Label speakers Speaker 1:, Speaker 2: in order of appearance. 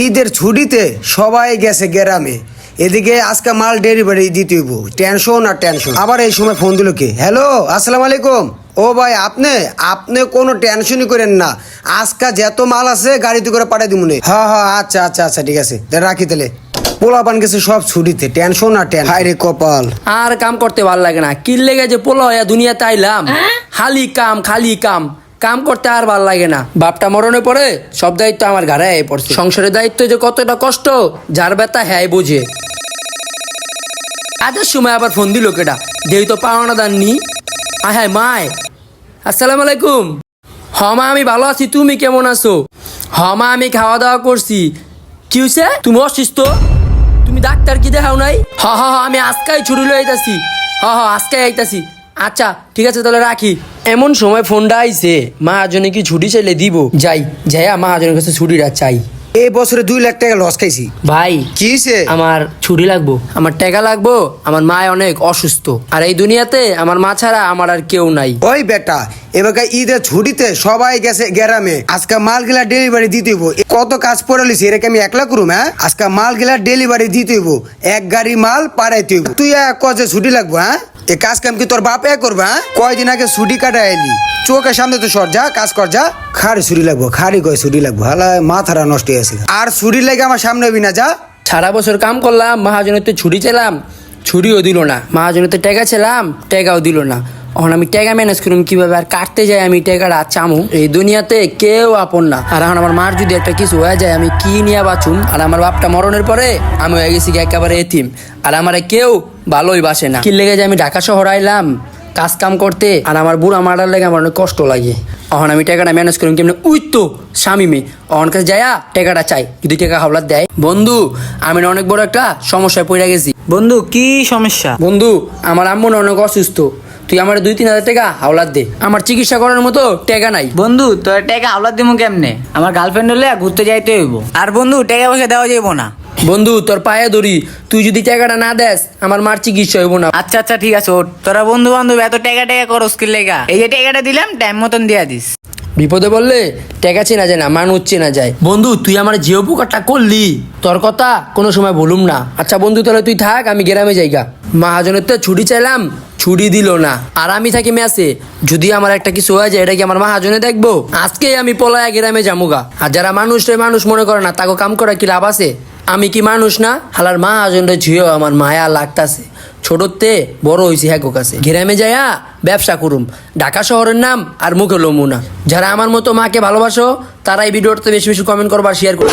Speaker 1: ঈদের ছুটিতে সবাই গেছে গ্রামে। এদিকে আজকে মাল ডেলিভারি দিতে হইব। টেনশন আর টেনশন আবার এই সময় ফোন দিল কি? হ্যালো আসসালামু আলাইকুম। ও ভাই আপনি? আপনি কোনো টেনশনই করেন না। আজকে যত মাল আছে গাড়িতে করে পাঠিয়ে দিব হ্যাঁ হ্যাঁ আচ্ছা আচ্ছা আচ্ছা ঠিক আছে। তাহলে রাখি তাহলে। পোলা পান গেছে সব ছুটিতে। টেনশন আর টেনশন হায় রে কপাল।
Speaker 2: আর কাম করতে ভালো লাগে না। কি লেগে যে পোলো হইয়া দুনিয়াতে আইলাম। খালি কাম খালি কাম। কাম করতে আর ভালো লাগে না। বাপটা মরণে পড়ে, সব দায়িত্ব আমার আয় পড়ছে। সংসারের দায়িত্ব যে কতটা কষ্ট, যার ব্যথা হ্যাঁ বুঝে। কাজের সময় আবার ফোন দিল কেটা যেই তো পাওনা দান নি। আয় হ্যাঁ মায় আসসালামু আলাইকুম। হ, মা, আমি ভালো আছি, তুমি কেমন আছো? হ, মা, আমি খাওয়া দাওয়া করছি। কি হয়েছে তুমি অসুস্থ? তুমি ডাক্তার কি দেখাও নাই? হ হ আমি আজকাই ছুটি লই আইতাছি। হ হ, আজকাই আইতাছি। আচ্ছা ঠিক আছে তাহলে রাখি। এমন সময় ফোনটা আইছে মহাজনে কি ছুটি চাইলে দিব? যাই যাইয়া মহাজনের কাছে ছুটিটা চাই।
Speaker 1: এই বছরে দুই লাখ টাকা লস খাইছি।
Speaker 2: ভাই
Speaker 1: কি হয়েছে
Speaker 2: আমার ছুটি লাগবো। আমার টাকা লাগবো আমার মা অনেক অসুস্থ। আর এই দুনিয়াতে আমার মা ছাড়া আমার আর কেউ নাই।
Speaker 1: ওই বেটা এবার ঈদের ছুটিতে সবাই গেছে গ্রামে। আজকে মাল গিলা ডেলিভারি দিতে কত কাজ পড়ে লিছি এরকম আমি একলা করুম হ্যাঁ? আজকে মাল গিলা ডেলিভারি দিতে এক গাড়ি মাল হইব। তুই এক কজে ছুটি লাগবো হ্যাঁ? এ কাজ কাম কি তোর বাপে করবে হ্যাঁ? কয়দিন আগে ছুটি কাটা এলি চোখের সামনে তো সর যা কাজ কর যা। খাড়ি ছুটি লাগবো খাড়ি কয় ছুটি লাগবো হালা মাথাটা নষ্ট হয়ে গেছে আর ছুটি লাগে আমার সামনে হবি না যা।
Speaker 2: সারা বছর কাম করলাম মহাজনের তো ছুটি চেলাম ছুটিও দিল না। মহাজনের তো টেকা ছিলাম টেকাও দিল না। এখন আমি টাকা ম্যানেজ করুম কীভাবে আর কাটতে যাই আমি টাকাটা চামু। এই দুনিয়াতে কেউ আপন না। আর এখন আমার মার যদি একটা কিছু হয়ে যায় আমি কি নিয়ে বাঁচুম? আর আমার বাপটা মরণের পরে আমি হয়ে গেছি একেবারে এতিম। আর আমার কেউ ভালোই বাসে না। কি লেগে যে আমি ঢাকা শহর আইলাম কাজ কাম করতে আর আমার বুড়া মারার লেগে আমার অনেক কষ্ট লাগে। অহন আমি টাকাটা ম্যানেজ করি কেমনি? উই তো স্বামী মেয়ে। অহন কাছে যায়া টাকাটা চাই। যদি টাকা হাওলাত দেয়। বন্ধু আমি অনেক বড় একটা সমস্যায় পড়ে গেছি।
Speaker 3: বন্ধু কি সমস্যা?
Speaker 2: বন্ধু আমার আম্মু না অনেক অসুস্থ। তুই আমার দুই তিন হাজার টাকা হাওলাত দে। আমার চিকিৎসা করার মতো টাকা নাই।
Speaker 3: বন্ধু তোর টাকা আওলাদ দিমু কেমনে? আমার গার্লফ্রেন্ড হলে ঘুরতে যাইতে হইব। আর বন্ধু টাকা পয়সা দেওয়া যাইব না।
Speaker 2: বন্ধু তোর পায়ে ধরি তুই যদি টাকাটা না দেস আমার মার চিকিৎসা হইব না।
Speaker 3: আচ্ছা আচ্ছা ঠিক আছে ওঠ। তোরা বন্ধু বান্ধব এত টাকা টাকা করস কি লেগা? এই যে টাকাটা দিলাম টাইম মতন দিয়া দিস।
Speaker 2: বিপদে বললে টাকা চেনা যায় না মানুষ চেনা যায়। বন্ধু তুই আমার যে উপকারটা করলি তোর কথা কোনো সময় বলুম না। আচ্ছা বন্ধু তাহলে তুই থাক আমি গ্রামে যাইগা। মহাজনের তো ছুটি চাইলাম ছুটি দিল না। আর আমি থাকি মেসে। যদি আমার একটা কিছু হয়ে যায়, এটা কি আমার মহাজনে দেখব? আজকে আমি পলায়া গ্রামে যামুগা। আর যারা মানুষ রে মানুষ মনে করে না তাকে কাম করা কি লাভ আছে? আমি কি মানুষ না? হালার মহাজন রে ঝিও, আমার মায়া লাগতাছে। ছোটতে বড় হয়েছি হ্যাঁ কাছে। গ্রামে যাইয়া ব্যবসা করুম। ঢাকা শহরের নাম আর মুখে লমু না। যারা আমার মতো মাকে ভালোবাসো, তারা এই ভিডিওটাতে বেশি বেশি কমেন্ট করবার শেয়ার করো